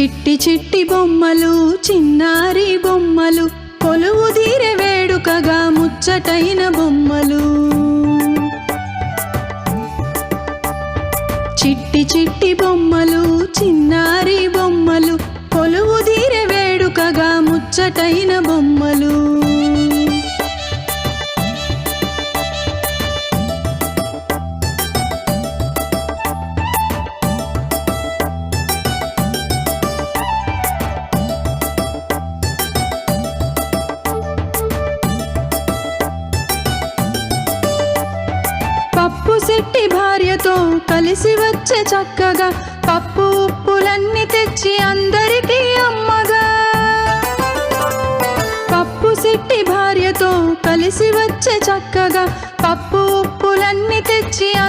చిట్టి చిట్టి బొమ్మలు చిన్నారి బొమ్మలు కొలువు తీరే వేడుకగా ముచ్చటైన బొమ్మలు. చిట్టి చిట్టి బొమ్మలు చిన్నారి బొమ్మలు కొలువు తీరే వేడుకగా ముచ్చటైన బొమ్మలు. కలిసి వచ్చే చక్కగా పప్పు ఉప్పులన్నీ తెచ్చి అందరికీ అమ్మగా. పప్పు శెట్టి భార్యతో కలిసి వచ్చే చక్కగా పప్పు